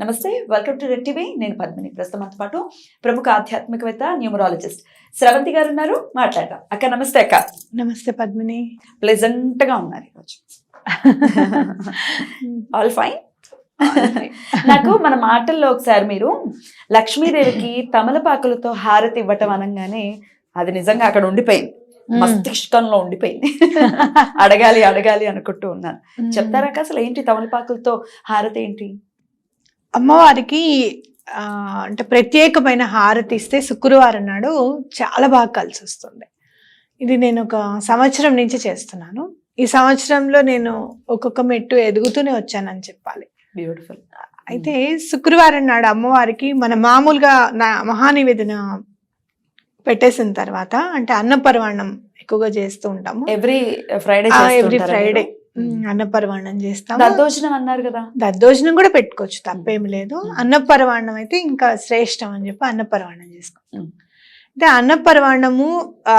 నమస్తే welcome to red TV నేను పద్మిని. ప్రస్తుతం మనతో పాటు ప్రముఖ ఆధ్యాత్మికవేత్త న్యూమరాలజిస్ట్ స్రవంతి గారు ఉన్నారు. మాట్లాడదాం. అక్క నమస్తే అక్క. నమస్తే పద్మిని. ప్లెజెంట్గా ఉన్నారు ఈరోజు. ఆల్ ఫైన్ నాకు మన మాటల్లో ఒకసారి మీరు లక్ష్మీదేవికి తమలపాకులతో హారతి ఇవ్వటం అనగానే అది నిజంగా అక్కడ ఉండిపోయింది. మస్తిష్కంలో ఉండిపోయింది. అడగాలి అడగాలి అనుకుంటూ ఉన్నాను. చెప్తారా అసలు ఏంటి తమలపాకులతో హారతి ఏంటి? అమ్మవారికి ఆ, అంటే ప్రత్యేకమైన హారతి ఇస్తే శుక్రవారం నాడు చాలా బాగా కలిసి వస్తుంది ఇది నేను ఒక సంవత్సరం నుంచి చేస్తున్నాను. ఈ సంవత్సరంలో నేను ఒక్కొక్క మెట్టు ఎదుగుతూనే వచ్చానని చెప్పాలి. బ్యూటిఫుల్ అయితే శుక్రవారం నాడు అమ్మవారికి మన మామూలుగా నా మహానివేదన పెట్టేసిన తర్వాత అంటే అన్నపరవాణం ఎక్కువగా చేస్తూ ఉంటాము. ఎవ్రీ ఫ్రైడే ఎవ్రీ ఫ్రైడే అన్నపరవాణం చేస్తాము. దద్దోజనం అన్నారు కదా. దద్దోజనం కూడా పెట్టుకోవచ్చు తప్పేమి లేదు. అన్నపరవాణం అయితే ఇంకా శ్రేష్టం అని చెప్పి అన్నపరవాణం చేసుకో. అయితే అన్నపరవాణము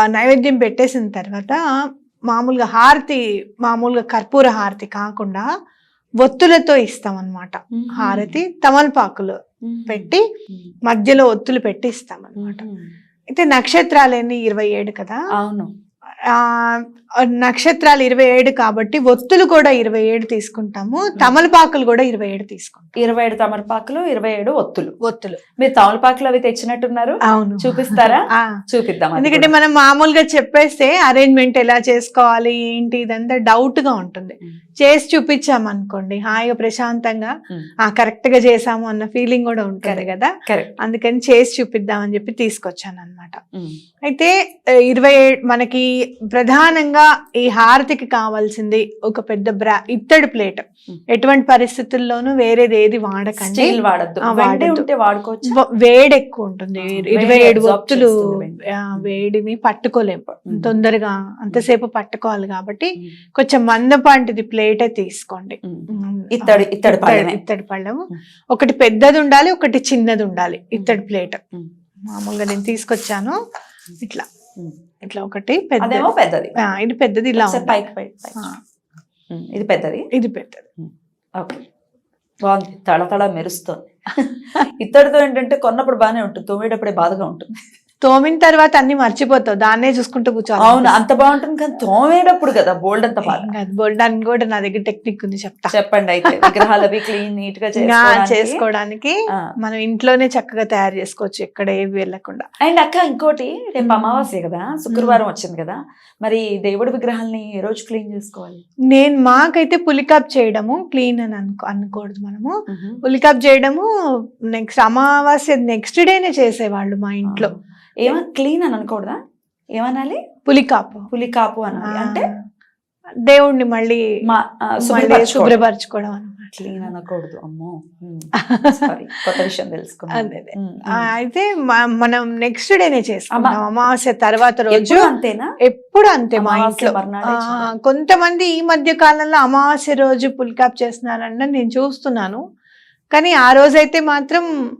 నైవేద్యం పెట్టేసిన తర్వాత మామూలుగా హారతి మామూలుగా కర్పూర హారతి కాకుండా ఒత్తులతో ఇస్తాం అన్నమాట హారతి తమలపాకులు పెట్టి మధ్యలో ఒత్తులు పెట్టి ఇస్తాం అన్నమాట అయితే నక్షత్రాలన్నీ ఇరవై ఏడు కదా? అవును. నక్షత్రాలు ఇరవై ఏడు కాబట్టి ఒత్తులు కూడా ఇరవై ఏడు తీసుకుంటాము తమలపాకులు కూడా ఇరవై ఏడు తీసుకుంటాం ఇరవై ఏడు తమలపాకులు ఇరవై ఏడు ఒత్తులు. ఒత్తులు. మీరు తమలపాకులు అవి తెచ్చినట్టున్నారు? అవును. చూపిస్తారా? చూపిద్దాం ఎందుకంటే. మనం మామూలుగా చెప్పేస్తే అరేంజ్మెంట్ ఎలా చేసుకోవాలి ఏంటి ఇదంతా డౌట్గా ఉంటుంది. చేసి చూపించాం అనుకోండి హాయిగా ప్రశాంతంగా. ఆ కరెక్ట్గా చేసాము అన్న ఫీలింగ్ కూడా ఉంటుంది. కదా అందుకని చేసి చూపిద్దామని చెప్పి తీసుకొచ్చాను అనమాట. అయితే ఇరవై మనకి ప్రధానంగా ఈ హారతికి కావాల్సింది ఒక పెద్ద బ్రా ఇత్తడి ప్లేట్. ఎటువంటి పరిస్థితుల్లోనూ వేరేది ఏది వాడకండి వెండి ఎక్కువ ఉంటుంది ఇరవై ఏడు. ఆ, వేడిని పట్టుకోలేము. తొందరగా అంతసేపు పట్టుకోవాలి కాబట్టి. కొంచెం మందపాటిది ప్లేటే తీసుకోండి. ఉమ్. మ్మ్. ఇత్తడి- ఇత్తడి పళ్ళెమే. ఇత్తడి పళ్ళము. ఒకటి పెద్దది ఉండాలి ఒకటి చిన్నది ఉండాలి ఇత్తడి ప్లేట్. మామూలుగా నేను తీసుకొచ్చాను. ఇట్లా. ఇట్లా ఒకటి పెద్ద అదేమో పెద్దది. ఇది పెద్దది ఇలా. పైకి. ఇది పెద్దది? ఇది పెద్దది. ఓకే. బాగుంది. తడ తడ మెరుస్తుంది. ఇత్తడితో ఏంటంటే కొన్నప్పుడు బాగానే ఉంటుంది తోమేటప్పుడే బాధగా ఉంటుంది. తోమిన తర్వాత అన్ని మర్చిపోతావు. దాన్నే చూసుకుంటూ కూర్చోవాలి. అవును అంత బాగుంటుంది కానీ తోమేటప్పుడు కదా బోల్డ్ అంత కాదు, బోల్డానికి కూడా నా దగ్గర టెక్నిక్ ఉంది చెప్తా. చెప్పండి అయితే విగ్రహాలు అవి క్లీన్ నీట్గా చేసుకోవడానికి. మనం ఇంట్లోనే చక్కగా తయారు చేసుకోవచ్చు ఎక్కడ ఏవి వెళ్ళకుండా. అండ్ అక్క ఇంకోటి రేపు. అమావాస్య కదా శుక్రవారం వచ్చింది కదా మరి దేవుడి విగ్రహాలని ఏ రోజు క్లీన్ చేసుకోవాలి? నేను మాకైతే పులికాప్ చేయడము క్లీన్ అని అనుకో అనుకోవద్దు మనము. పులికాప్ చేయడము నెక్స్ట్ అమావాస్య నెక్స్ట్ డేనే చేసేవాళ్ళు మా ఇంట్లో. ఏమన్నా క్లీన్ అని అనకూడదా? ఏమనాలి? పులికాపు. పులి కాపు అనాలి అంటే దేవుణ్ణి మళ్ళీ శుభ్రపరచుకోవడం. అనమాట క్లీన్ అనకూడదు అమ్మో. కొత్త విషయం మ్మ్. అయితే మనం నెక్స్ట్ డేనే అమా- అమావాస్య తర్వాత రోజు అంతేనా? ఎప్పుడు అంతే మా ఇంట్లో. కొంతమంది ఈ మధ్య కాలంలో అమావాస్య రోజు పుల్కాప్ చేస్తున్నారన్న నేను చూస్తున్నాను. కానీ ఆ రోజైతే మాత్రం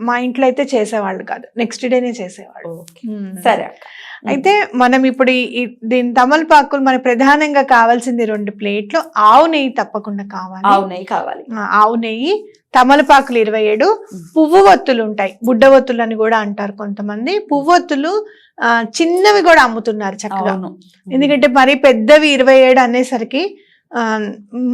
మా ఇంట్లో అయితే చేసేవాళ్ళు కాదు. నెక్స్ట్ డేనే చేసేవాళ్ళు. ఉమ్. సరే అక్క. అయితే మనం ఇప్పుడు దీని తమలపాకులు మనకు ప్రధానంగా కావాల్సింది రెండు ప్లేట్లు. ఆవు నెయ్యి తప్పకుండా కావాలి. ఆవు నెయ్యి కావాలి. ఆవు నెయ్యి తమలపాకులు ఇరవై ఏడు మ్మ్. పువ్వు ఒత్తులు ఉంటాయి. బుడ్డ ఒత్తులు అని కూడా అంటారు కొంతమంది. పువ్వు ఒత్తులు ఆ, చిన్నవి కూడా అమ్ముతున్నారు చక్కగా. ఎందుకంటే మరి పెద్దవి ఇరవై ఏడు అనేసరికి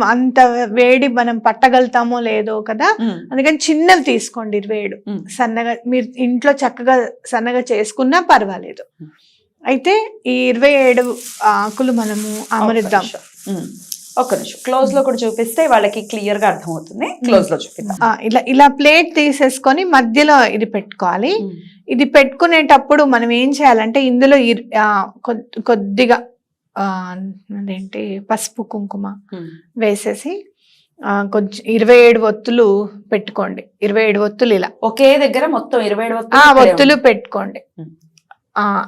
అంత వేడి మనం పట్టగలుగుతామో లేదో కదా. అందుకని చిన్నవి తీసుకోండి ఇరవై ఏడు మ్మ్. సన్నగా మీరు ఇంట్లో చక్కగా సన్నగా చేసుకున్నా పర్వాలేదు. అయితే ఈ ఇరవై ఏడు ఆకులు మనము అమరుద్దాం ఒక్క నిమిషం. క్లోజ్లో కూడా చూపిస్తే వాళ్ళకి క్లియర్గా అర్థమవుతుంది క్లోజ్లో చూపిద్దాం ఆ, ఇలా ఇలా ప్లేట్ తీసేసుకొని మధ్యలో ఇది పెట్టుకోవాలి. ఇది పెట్టుకునేటప్పుడు మనం ఏం చేయాలంటే ఇందులో కొద్దిగా అదేంటి? పసుపు కుంకుమ. వేసేసి ఆ, కొంచెం ఇరవై ఏడు ఒత్తులు పెట్టుకోండి. ఇరవై ఏడు ఒత్తులు ఇలా. ఒకే దగ్గర మొత్తం ఇరవై ఏడు ఆ ఒత్తులు పెట్టుకోండి.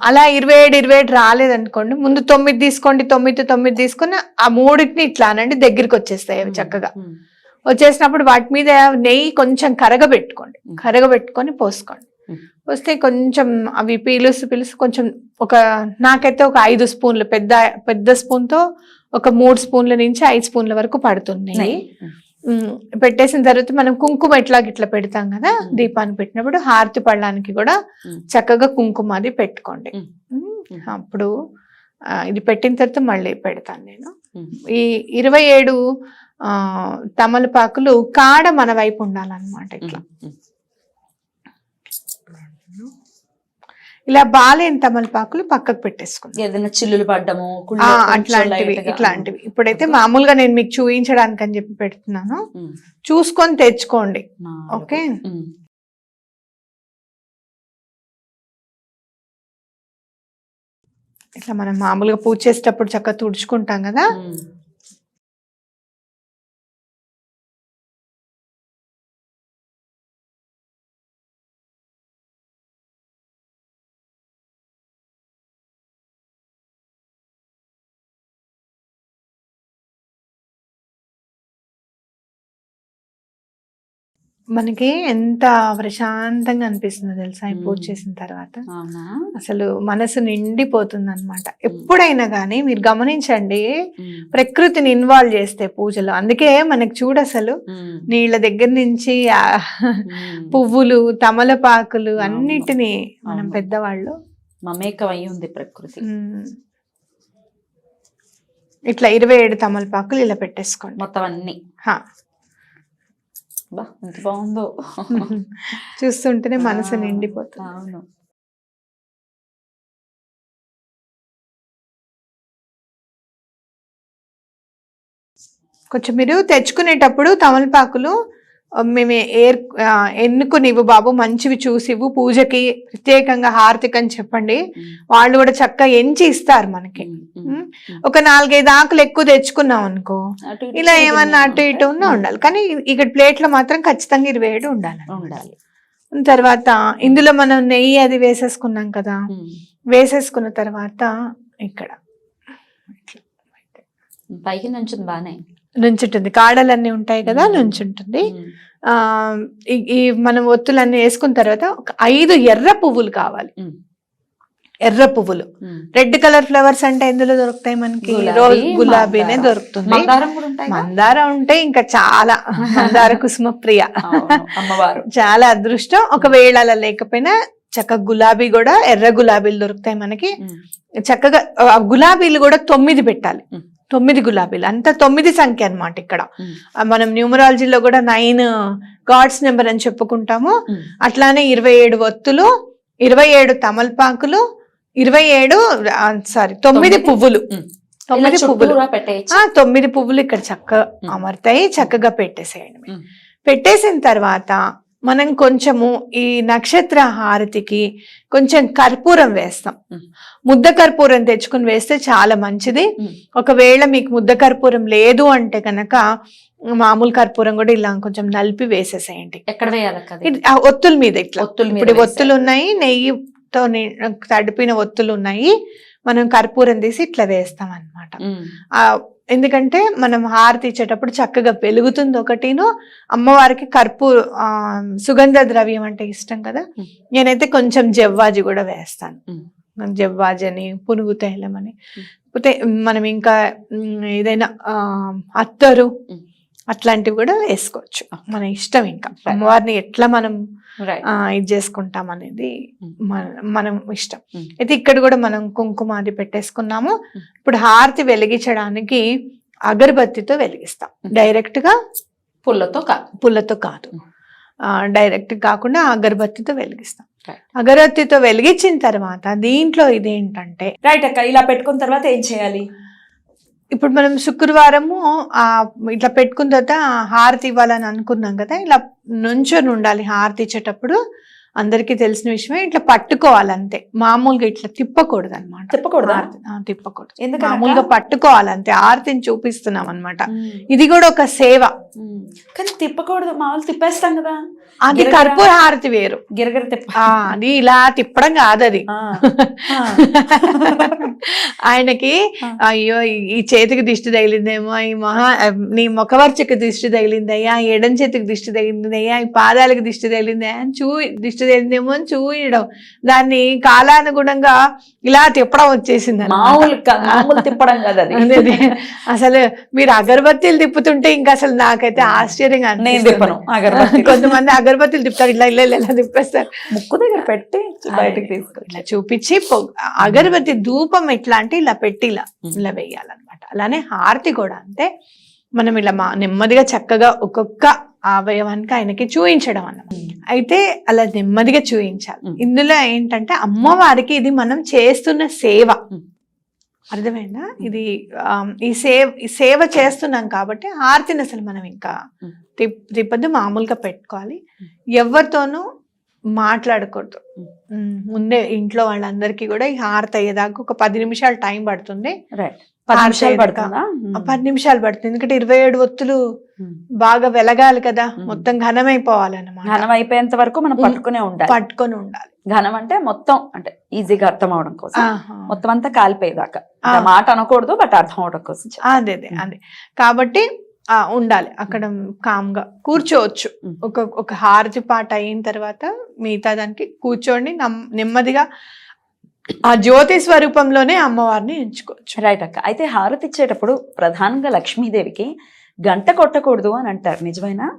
అలా ఇరవై ఏడు ఇరవై ఏడు రాలేదనుకోండి ముందు తొమ్మిది తీసుకోండి తొమ్మిది తొమ్మిది తీసుకుని ఆ మూడింటిని ఇట్లా అనండి దగ్గరికి వచ్చేస్తాయి అవి చక్కగా. వచ్చేసినప్పుడు వాటి మీద నెయ్యి కొంచెం కరగబెట్టుకోండి. కరగబెట్టుకొని పోసుకోండి. మ్మ్. పోస్తే కొంచెం అవి పీలుసు పీలుసు కొంచెం ఒక నాకైతే ఒక ఐదు స్పూన్లు పెద్ద పెద్ద స్పూన్తో ఒక మూడు స్పూన్ల నుంచి ఐదు స్పూన్ల వరకు నెయ్యి. ఉమ్, పెట్టేసిన తర్వాత మనం కుంకుమ ఇట్లా ఇట్లా పెడతాం కదా ఉమ్. దీపానికి పెట్టినప్పుడు హారతి పడడానికి కూడా. చక్కగా కుంకుమ అది పెట్టుకోండి. అప్పుడు ఇది పెట్టిన తర్వాత మళ్ళీ పెడతాను నేను. ఈ ఇరవై ఏడు తమలపాకులు కాడ మన వైపు ఉండాలన్నమాట ఇట్లా ఇలా బాలేని తమలపాకులు పక్కకు పెట్టేసుకుంటాం ఏదైనా చిల్లులు పడ్డము అట్లాంటివి. ఇట్లాంటివి ఇప్పుడైతే మామూలుగా నేను మీకు చూపించడానికి అని చెప్పి పెడుతున్నాను. చూసుకొని తెచ్చుకోండి. ఓకే. ఇట్లా మనం మామూలుగా పూజ చేసేటప్పుడు చక్కగా తుడుచుకుంటాం కదా మనకి ఎంత ప్రశాంతంగా అనిపిస్తుందో తెలుసా ఈ పూజ. చేసిన తర్వాత అసలు మనసు నిండిపోతుంది అనమాట ఎప్పుడైనా కానీ మీరు గమనించండి. ప్రకృతిని ఇన్వాల్వ్ చేస్తే పూజలు అందుకే మనకి చూడు అసలు. నీళ్ళ దగ్గర నుంచి. పువ్వులు తమలపాకులు. అన్నిటినీ మనం. పెద్దవాళ్ళు మమేకం అయి ఉంది ప్రకృతి. ఇట్లా ఇరవై ఏడు తమలపాకులు ఇలా పెట్టేసుకోండి మొత్తం అన్ని హా. బా ఎంత బాగుందో. చూస్తుంటేనే మనసు ఆ, నిండిపోతుంది. అవును. కొంచెం మీరు తెచ్చుకునేటప్పుడు తమలపాకులు మేము ఏర్ ఆ, ఎన్నుకుని ఇవ్వు బాబు మంచివి చూసి ఇవ్వు పూజకి ప్రత్యేకంగా హారతికి అని చెప్పండి. వాళ్ళు కూడా చక్కగా ఎంచి ఇస్తారు మనకి. ఒక నాలుగైదు ఆకులు ఎక్కువ తెచ్చుకున్నాం అనుకో ఇలా ఏమన్నా అటు ఇటు ఉన్నా. ఉండాలి. కానీ ఇక్కడ ప్లేట్లో మాత్రం ఖచ్చితంగా ఇరవై ఏడు ఉండాలి ఉండాలి. తర్వాత ఇందులో మనం నెయ్యి అది వేసేసుకున్నాం కదా. వేసేసుకున్న తర్వాత ఇక్కడ. పైకి నుంచి బానే. నుంచుంటుంది. కాడలన్నీ ఉంటాయి కదా. నుంచుంటుంది. ఈ- మనం ఒత్తులన్నీ వేసుకున్న తర్వాత ఒక ఐదు ఎర్ర పువ్వులు కావాలి. ఎర్ర పువ్వులు. రెడ్ కలర్ ఫ్లవర్స్ అంటే ఎందులో దొరుకుతాయి మనకి? రోజ్ గులాబీనే. దొరుకుతుంది. మందారం ఉంటే ఇంకా చాలా. మందార కుసుమ ప్రియ అమ్మవారు. చాలా అదృష్టం. ఒకవేళ అలా లేకపోయినా చక్కగా గులాబీ కూడా ఎర్ర గులాబీలు దొరుకుతాయి మనకి. చక్కగా గులాబీలు కూడా తొమ్మిది పెట్టాలి. తొమ్మిది గులాబీలు అంత తొమ్మిది సంఖ్య అన్నమాట ఇక్కడ మనం న్యూమరాలజీలో కూడా నైన్ గాడ్స్ నెంబర్ అని చెప్పుకుంటాము. అట్లానే ఇరవై ఏడు ఒత్తులు ఇరవై ఏడు తమలపాకులు ఇరవై ఏడు సారీ తొమ్మిది? పువ్వులు. తొమ్మిది పువ్వులు తొమ్మిది పువ్వులు ఇక్కడ చక్కగా. అమర్తాయి చక్కగా పెట్టేసేయండి. పెట్టేసిన తర్వాత మనం కొంచెము ఈ నక్షత్ర హారతికి కొంచెం కర్పూరం వేస్తాం. ముద్ద కర్పూరం తెచ్చుకుని వేస్తే చాలా మంచిది. ఒకవేళ మీకు ముద్ద కర్పూరం లేదు అంటే కనుక మామూలు కర్పూరం కూడా ఇలా కొంచెం నలిపి వేసేసేయండి. ఎక్కడ ఆ ఒత్తుల మీద ఇట్లా. ఒత్తుల ఇప్పుడు ఒత్తులు ఉన్నాయి నెయ్యితో తడిపిన ఒత్తులు ఉన్నాయి. మనం కర్పూరం తీసి ఇట్లా వేస్తాం. ఆ ఎందుకంటే మనం హారతి ఇచ్చేటప్పుడు చక్కగా వెలుగుతుంది ఒకటిను అమ్మవారికి కర్పూ సుగంధ ద్రవ్యం అంటే ఇష్టం కదా. నేనైతే కొంచెం జవ్వాజి కూడా వేస్తాను. జవ్వాజి అని పునుగు తైలం అని మనం ఇంకా ఏదైనా అత్తరు. అట్లాంటివి కూడా వేసుకోవచ్చు. మన ఇష్టం ఇంకా. అమ్మవారిని ఎట్లా మనం ఇది చేసుకుంటాం అనేది Hmm. మన- ఇష్టం Hmm. అయితే ఇక్కడ కూడా మనం కుంకుమ అది పెట్టేసుకున్నాము Hmm. ఇప్పుడు హారతి వెలిగించడానికి అగరబత్తితో వెలిగిస్తాం. డైరెక్ట్గా పుల్లతో కాదు పుల్లతో కాదు డైరెక్ట్ కాకుండా అగరబత్తితో వెలిగిస్తాం. అగరబత్తితో వెలిగించిన తర్వాత దీంట్లో ఇదేంటంటే రైట్ అక్క ఇలా పెట్టుకున్న తర్వాత ఏం చేయాలి ఇప్పుడు మనం శుక్రవారము ఆ ఇట్లా పెట్టుకున్న తర్వాత హారతి ఇవ్వాలని అనుకున్నాం కదా ఇలా నుంచొని ఉండాలి హారతి ఇచ్చేటప్పుడు అందరికీ తెలిసిన విషయమే ఇట్లా పట్టుకోవాలి అంతే మామూలుగా ఇట్లా తిప్పకూడదు అనమాట తిప్పకూడదా? తిప్పకూడదు ఎందుకనక్క? మామూలుగా పట్టుకోవాలి అంతే ఆరతిని చూపిస్తున్నాం అన్నమాట ఉమ్. ఇది కూడా ఒక సేవ. కానీ తిప్పకూడదు మామూలు తిప్పేస్తాం కదా అది. కర్పూర హారతి వేరు గిరగిర తిప్ప అది ఇలా తిప్పడం కాదు అది. ఆయనకి. అయ్యో ఈ- చేతికి దిష్టి తగిలిందేమో ఈ మహా నీ ముఖవర్చకి దిష్టి తగిలిందయ్యా ఎడం చేతికి దిష్టి తగిలిందయ్యా ఈ పాదాలకు దిష్టి తగిలిందయ్యా అని చూ దిష్టి తెలియదేమో అని చూయడం దాన్ని కాలానుగుణంగా ఇలా తిప్పడం వచ్చేసింది. మామూలు తిప్పడం కదా. అసలు మీరు అగరబత్తీలు తిప్పుతుంటే ఇంకా అసలు నాకైతే ఆశ్చర్యంగా నేను అనిపిస్తుంది. తిప్పను అగరబత్తి కొంతమంది అగరబత్తీలు తిప్పుతారు ఇలా ఇలా ఇలా ఇలా తిప్పేస్తారు. ముక్కు దగ్గర పెట్టి బయటకు తీసుకొచ్చి. ఇట్లా చూపించి అగరబత్తి ధూపం ఎట్లా అంటే ఇలా పెట్టి ఇలా. ఇలా వేయాలన్నమాట. అలానే హారతి కూడా అంటే మనం ఇలా మా నెమ్మదిగా చక్కగా ఒక్కొక్క అవయవానికి ఆయనకి చూయించడం అన్నమాట. అయితే అలా నెమ్మదిగా చూయించాలి. ఇందులో ఏంటంటే అమ్మవారికి ఇది మనం చేస్తున్న సేవ. అర్థమైందా? ఇది ఈ సేవ ఈ సేవ చేస్తున్నాం కాబట్టి హారతిని అసలు మనం ఇంకా తిప్పద్దు మామూలుగా పెట్టుకోవాలి. ఎవరితోనూ మాట్లాడకూడదు. ముందే ఇంట్లో వాళ్ళందరికీ కూడా ఈ హారతి అయ్యేదాకా ఒక పది నిమిషాలు టైం పడుతుంది. పది నిమిషాలు పడుతుందా? ఆ పది నిమిషాలు పడుతుంది. ఎందుకంటే ఇరవై ఏడు ఒత్తులు. బాగా వెలగాలి కదా. మొత్తం ఘనమైపోవాలన్నమాట. ఘనం అయిపోయేంత వరకు మనం. పట్టుకునే ఉండాలి. పట్టుకొని ఉండాలి. ఘనం అంటే మొత్తం అంటే ఈజీగా అర్థం అవడం కోసం. మొత్తం అంతా కాలిపోయేదాకా. మాట అనకూడదు బట్ అర్థం అవడం కోసం. అదే అదే అదే. కాబట్టి ఉండాలి. అక్కడ కామ్గా కూర్చోవచ్చు. ఒక ఒక హారతి పాట అయిన తర్వాత మిగతా దానికి కూర్చోండి నమ్- నెమ్మదిగా ఆ జ్యోతి స్వరూపంలోనే అమ్మవారిని ఎంచుకోవచ్చు. రైట్ అక్క. అయితే హారతి ఇచ్చేటప్పుడు ప్రధానంగా లక్ష్మీదేవికి గంట కొట్టకూడదు అని అంటారు. నిజమేనా?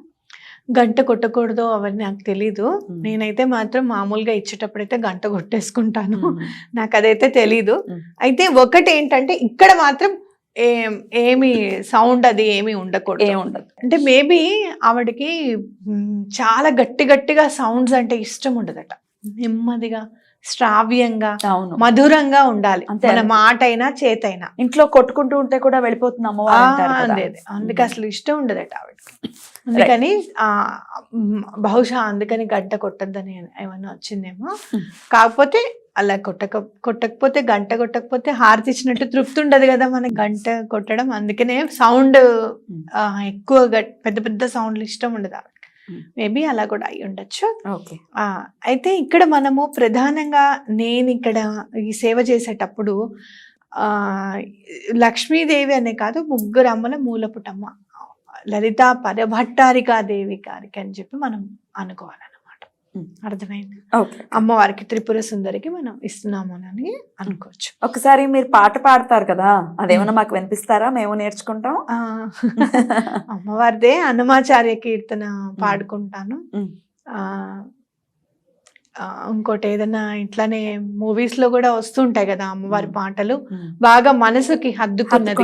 గంట కొట్టకూడదు అవన్నీ నాకు తెలీదు. నేనైతే మాత్రం మామూలుగా ఇచ్చేటప్పుడైతే గంట కొట్టేసుకుంటాను. నాకు అదైతే తెలీదు. అయితే ఒకటి ఏంటంటే ఇక్కడ మాత్రం ఏం ఏమి సౌండ్ అది ఏమి ఉండకూడదు. ఏం ఉండదు. అంటే మేబీ ఆవిడకి చాలా గట్టి గట్టిగా సౌండ్స్ అంటే ఇష్టం ఉండదట. నెమ్మదిగా శ్రావ్యంగా అవును. మధురంగా ఉండాలి. అంతే, మన. మాట అయినా చేతైనా. ఇంట్లో కొట్టుకుంటూ ఉంటే కూడా వెళ్ళిపోతుంది అమ్మవారు. అందుకే అసలు ఇష్టం ఉండదట ఆవిడకి. అందుకని బహుశా అందుకని గంట కొట్టద్దని ఏమన్నా వచ్చిందేమో. కాకపోతే అలా కొట్టక కొట్టకపోతే గంట కొట్టకపోతే హారతి ఇచ్చినట్టు తృప్తి ఉండదు కదా మనకి గంట కొట్టడం. అందుకనే సౌండ్ ఎక్కువ పెద్ద పెద్ద సౌండ్లు ఇష్టం ఉండదు. మేబీ అలా కూడా అయి ఉండొచ్చు. ఓకే. ఆ, అయితే ఇక్కడ మనము ప్రధానంగా నేను ఇక్కడ ఈ సేవ చేసేటప్పుడు ఆ లక్ష్మీదేవి అనే కాదు ముగ్గురు అమ్మల మూలపుటమ్మ. లలిత పరభట్టారికా దేవి గారికి అని చెప్పి మనం ఉమ్. అర్థమైంది. ఓకే. అమ్మవారికి త్రిపుర సుందరికి మనం ఇస్తున్నాము అని అనుకోవచ్చు. ఒకసారి మీరు పాట పాడతారు కదా అదేమన్నా మాకు వినిపిస్తారా? మేము నేర్చుకుంటాం. ఆ, అమ్మవారిదే హనుమాచార్య కీర్తన పాడుకుంటాను. ఇంకోటి ఏదైనా ఇట్లానే మూవీస్లో కూడా వస్తుంటాయి కదా అమ్మవారి. పాటలు. బాగా మనసుకి హద్దుకున్నది.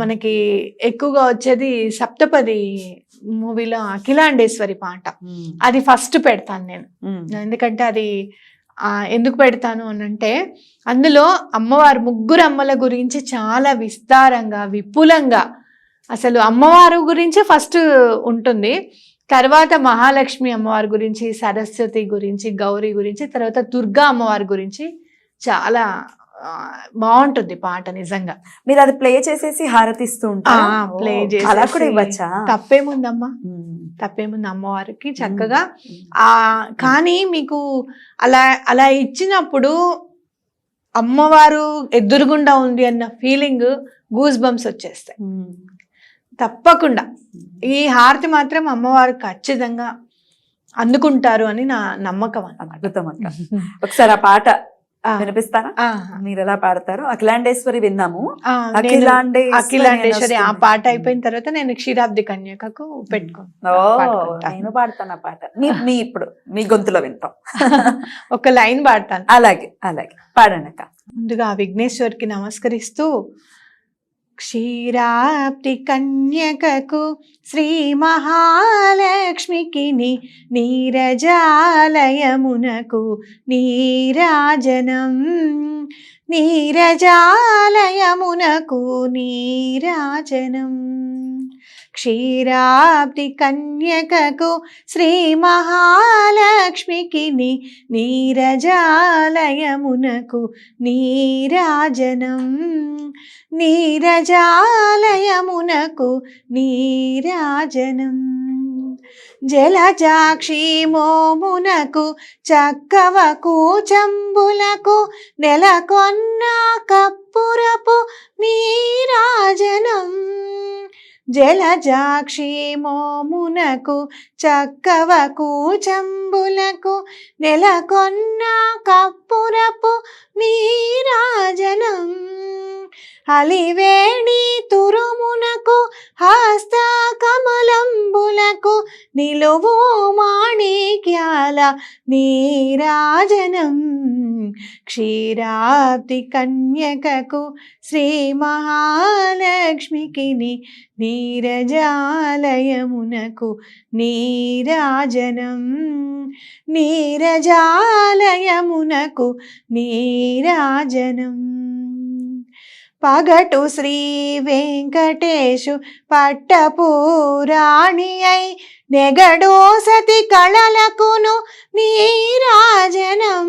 మనకి ఎక్కువగా వచ్చేది సప్తపది మూవీలో అఖిలాండేశ్వరి పాట. అది ఫస్ట్ పెడతాను నేను. ఎందుకంటే అది ఆ, ఎందుకు పెడతాను అని అంటే అందులో అమ్మవారు ముగ్గురు అమ్మల గురించి చాలా విస్తారంగా విపులంగా అసలు అమ్మవారు గురించి ఫస్ట్ ఉంటుంది తర్వాత మహాలక్ష్మి అమ్మవారి గురించి సరస్వతి గురించి గౌరీ గురించి తర్వాత దుర్గా అమ్మవారి గురించి చాలా బాగుంటుంది పాట నిజంగా. మీరు అది ప్లే చేసేసి హారతిస్తూ చేసేసి అలా కూడా ఇవ్వచ్చా? తప్పేముందమ్మా. తప్పేముంది అమ్మవారికి చక్కగా. ఆ కానీ మీకు అలా అలా ఇచ్చినప్పుడు అమ్మవారు ఎదురుగుండా ఉంది అన్న ఫీలింగ్ గూస్ బంప్స్ వచ్చేస్తాయి. తప్పకుండా. ఈ హారతి మాత్రం అమ్మవారు ఖచ్చితంగా అందుకుంటారు అని నా నమ్మకం అద్భుతం అక్క. ఒకసారి ఆ పాట ఆ, వినిపిస్తారా? ఆ, మీరు ఎలా పాడతారు అఖిలాండేశ్వరి విన్నాము. ఆ, నేను అఖిలాండేశ్వరి ఆ పాట. అయిపోయిన తర్వాత నేను క్షీరాబ్ది కన్యకకు పెట్టుకుంటాను ఓ పాడుకుంటాను. నేను పాడతాను ఆ పాట. మీ ఇప్పుడు మీ గొంతులో వింటాం. ఒక లైన్ పాడతాను. అలాగే అలాగే. పాడండి అక్క. ముందుగా విఘ్నేశ్వరికి నమస్కరిస్తూ క్షీరాబ్ది కన్యకకు శ్రీ మహాలక్ష్మికి నీరజాలయమునకు నీరాజనం. నీరజాలయమునకు నీరాజనం. క్షీరాబ్ది కన్యకకు శ్రీ మహాలక్ష్మికి నీరజాలయమునకు నీరాజనం. నీరజాలయమునకు నీరాజనం. జలజాక్షి మోమునకు చక్కవ కూచంబులకు నెలకొన్న కప్పురపు నీరాజనం. జలజాక్షి మోమునకు చక్కవ కూచంబులకు నెలకొన్న కప్పురపు నీరాజనం. అలివేణి తురుమునకు హస్త కమల నిలువో మాణిక్యాల నీరాజనం. క్షీరాబ్ది కన్యకకు శ్రీ మహాలక్ష్మికి నీరజాలయమునకు నీరాజనం. నీరజాలయమునకు నీరాజనం. పగటు శ్రీ వెంకటేశు పట్టపురాణి అయి నెగడో సతి కళలకును నీరాజనం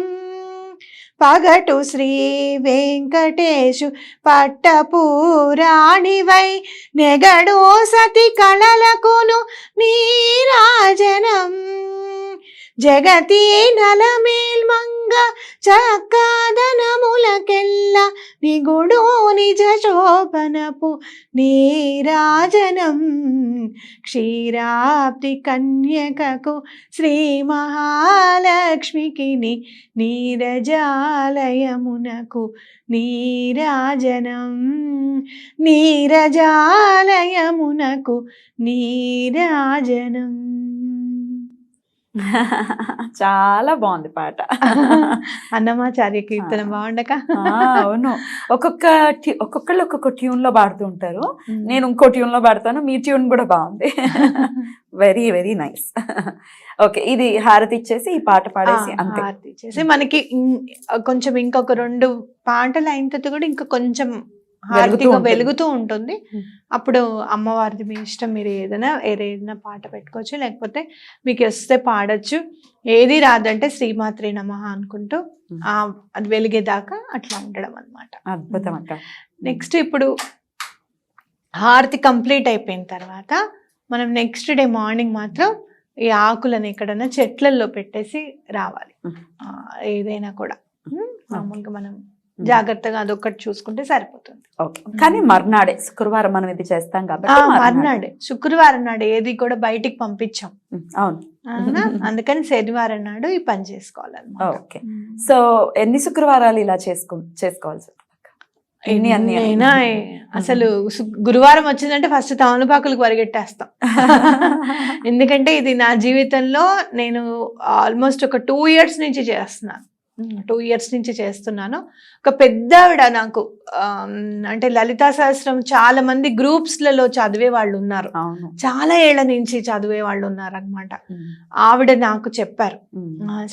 పగటు శ్రీ వెంకటేశు పట్టపురాణివై నెగడో సతి కళలకును నీరాజనం జగతి నలమేల్మంగ చక్కాదనములకెల్ల నిగుడు నిజ శోభనపు నీరాజనం క్షీరాబ్ది కన్యకకు శ్రీ మహాలక్ష్మికి నీరజా నీరజాలయమునకు నీరాజనం. నీరజాలయమునకు నీరాజనం. చాలా బాగుంది పాట. అన్నమాచార్య కీర్తన. బాగుండక? అవును. ఒక్కొక్క ట్యూ- ఒక్కొక్కళ్ళు ఒక్కొక్క ట్యూన్లో పాడుతూ ఉంటారు. నేను ఇంకో ట్యూన్లో పాడతాను. మీ ట్యూన్ కూడా బాగుంది. Very very nice. ఓకే ఇది హారతి ఇచ్చేసి ఈ పాట పాడేసి అంతే. హారతి ఇచ్చేసి మనకి కొంచెం ఇంకొక రెండు పాటలు అయిన తర్వాత కూడా ఇంకా కొంచెం ఉంటుంది. వెలుగుతూ ఉంటుంది. అప్పుడు అమ్మవారిది మీ ఇష్టం మీరు ఏదైనా ఏదైనా పాట పెట్టుకోవచ్చు లేకపోతే మీకు వస్తే పాడొచ్చు ఏది రాదంటే శ్రీమాత్రి నమః అనుకుంటూ. ఆ అది వెలిగేదాకా అట్లా ఉండడం అన్నమాట అద్భుతం అక్క నెక్స్ట్ ఇప్పుడు హారతి కంప్లీట్ అయిపోయిన తర్వాత మనం నెక్స్ట్ డే మార్నింగ్ మాత్రం ఈ ఆకులను ఎక్కడైనా చెట్లల్లో పెట్టేసి రావాలి. ఆ, ఏదైనా కూడా మామూలుగా మనం జాగ్రత్తగా అదొక్కటి చూసుకుంటే సరిపోతుంది. కానీ మర్నాడే శుక్రవారం మనం ఇది చేస్తాం కాబట్టి మర్నాడే. శుక్రవారం నాడు ఏది కూడా బయటికి పంపించాం. అవును? అందుకని శనివారం నాడు ఈ పని చేసుకోవాలన్నమాట. ఓకే. సో ఎన్ని శుక్రవారాలు ఇలా చేసుకో చేసుకోవాల్సి? ఎన్ని అన్ని అసలు గురువారం వచ్చిందంటే ఫస్ట్ తమలపాకులకు పరిగెట్టేస్తాం. ఎందుకంటే ఇది నా జీవితంలో నేను ఆల్మోస్ట్ ఒక టూ ఇయర్స్ నుంచి చేస్తున్నాను. టూ ఇయర్స్ నుంచి చేస్తున్నాను. ఒక పెద్ద ఆవిడ నాకు అంటే లలితా సహస్రం చాలా మంది గ్రూప్స్లలో చదివే వాళ్ళు ఉన్నారు. చాలా ఏళ్ళ నుంచి చదివే వాళ్ళు ఉన్నారు అనమాట ఆవిడ నాకు చెప్పారు.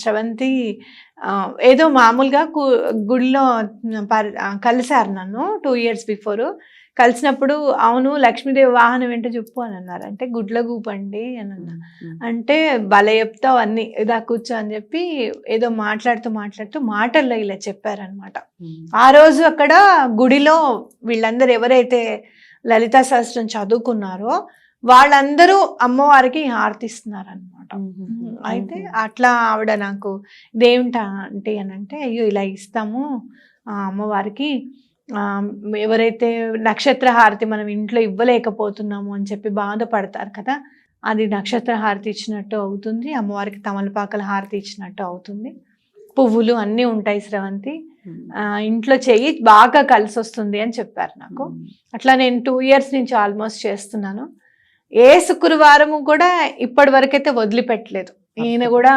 శ్రవంతి ఏదో మామూలుగా గుడిలో కలిశారు నన్ను టూ ఇయర్స్ బిఫోర్. కలిసినప్పుడు అవును లక్ష్మీదేవి వాహనం ఏంటో చెప్పు అని అన్నారు. అంటే గుడ్ల గూపండి అని అన్నా అంటే భలే చెప్తావు అన్ని ఇదా కూర్చో అని చెప్పి ఏదో మాట్లాడుతూ మాట్లాడుతూ మాటల్లో ఇలా చెప్పారనమాట ఆ రోజు అక్కడ గుడిలో వీళ్ళందరూ ఎవరైతే లలితా సహస్రం చదువుకున్నారో వాళ్ళందరూ అమ్మవారికి హారతిస్తున్నారు అనమాట ఉమ్, ఉమ్, అయితే అట్లా ఆవిడ నాకు ఇదేమిటా అంటే అని అంటే అయ్యో ఇలా ఇస్తాము ఆ, అమ్మవారికి ఎవరైతే నక్షత్ర హారతి మనం ఇంట్లో ఇవ్వలేకపోతున్నాము అని చెప్పి బాధపడతారు కదా అది నక్షత్ర హారతి ఇచ్చినట్టు అవుతుంది అమ్మవారికి తమలపాకల హారతి ఇచ్చినట్టు అవుతుంది. పువ్వులు అన్నీ ఉంటాయి స్రవంతి. ఆ, ఇంట్లో చెయ్యి బాగా కలిసి వస్తుంది అని చెప్పారు నాకు. ఉమ్. అట్లా నేను టూ ఇయర్స్ నుంచి ఆల్మోస్ట్ చేస్తున్నాను. ఏ శుక్రవారము కూడా ఇప్పటి వరకైతే వదిలిపెట్టలేదు. ఈయన కూడా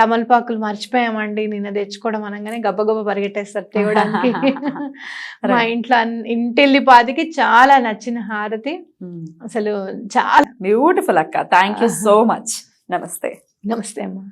తమలపాకులు మర్చిపోయామండి. నిన్న తెచ్చుకోవడం అనగానే గబగబ పరిగెట్టేస్తారు తేవడానికి. మా ఇంట్లో అన్- ఇంటిల్లిపాదికి చాలా నచ్చిన హారతి. ఉమ్. అసలు చాలా బ్యూటిఫుల్ అక్క. థ్యాంక్ యూ సో మచ్ నమస్తే. నమస్తే అమ్మా.